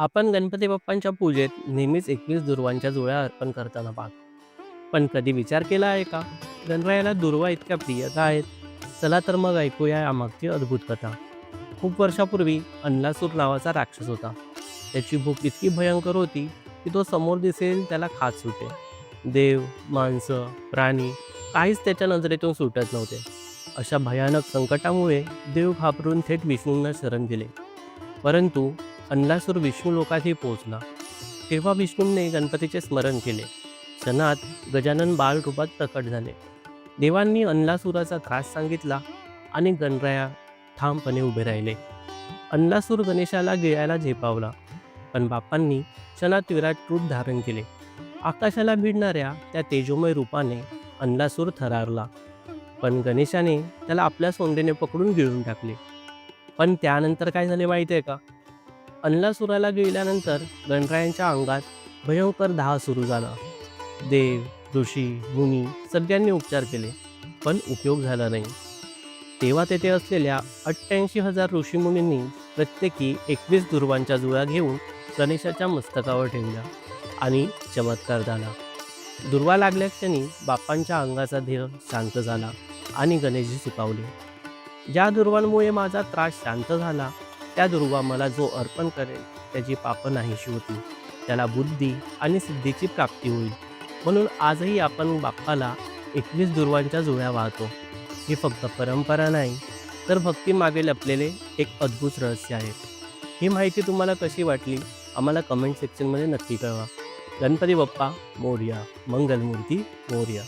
आपण गणपती बाप्पांच्या पूजेत नेहमीच एकवीस दुर्वांच्या जुळ्या अर्पण करताना पाहतो. पण कधी विचार केला आहे का? गणरायाला दुर्वा इतक्या प्रिय का आहेत. चला तर मग ऐकूया यामागची अद्भुत कथा. खूप वर्षापूर्वी अन्नासूर नावाचा राक्षस होता. त्याची भूक इतकी भयंकर होती की तो समोर दिसेल त्याला खात सुटे. देव माणसं प्राणी काहीच त्याच्या नजरेतून सुटत नव्हते. अशा भयानक संकटामुळे देव घाबरून थेट विष्णूंना शरण दिले. परंतु अन्नासूर विष्णू लोकातही पोहोचला. तेव्हा विष्णूंनी गणपतीचे स्मरण केले. क्षणात गजानन बाळरूपात प्रकट झाले. देवांनी अन्नासुराचा त्रास सांगितला आणि गणराया ठामपणे उभे राहिले. अन्नासूर गणेशाला गिळायला झेपावला पण बाप्पांनी क्षणात विराट रूप धारण केले. आकाशाला भिडणाऱ्या त्या तेजोमय रूपाने अन्नासूर थरारला पण गणेशाने त्याला आपल्या सोंडेने पकडून गिळून टाकले. पण त्यानंतर काय झाले माहिती आहे का? अन्नासुराला गिळल्यानंतर गणरायांच्या अंगात भयंकर दाह सुरू झाला. देव ऋषी मुनी सगळ्यांनी उपचार केले पण उपयोग झाला नाही. तेव्हा तेथे असलेल्या अठ्ठ्याऐंशी हजार ऋषीमुनींनी प्रत्येकी एकवीस दुर्वांच्या जुळ्या घेऊन गणेशाच्या मस्तकावर ठेवल्या आणि चमत्कार झाला. दुर्वा लागल्या क्षणी बाप्पांच्या अंगाचा ध्येय शांत झाला आणि गणेशजी सुकावले. ज्या दुर्वांमुळे माझा त्रास शांत झाला त्या दुर्वा मला जो अर्पण करेल त्याची पापं नाहीशी होती त्याला बुद्धी आणि सिद्धीची प्राप्ती होईल. म्हणून आजही आपण बाप्पाला एकवीस दुर्वांच्या जुळ्या वाहतो. ही फक्त परंपरा नाही तर भक्तीमागे लपलेले एक अद्भुत रहस्य आहे. ही माहिती तुम्हाला कशी वाटली आम्हाला कमेंट सेक्शनमध्ये नक्की कळवा. गणपती बाप्पा मोर्या मंगलमूर्ती मोर्या.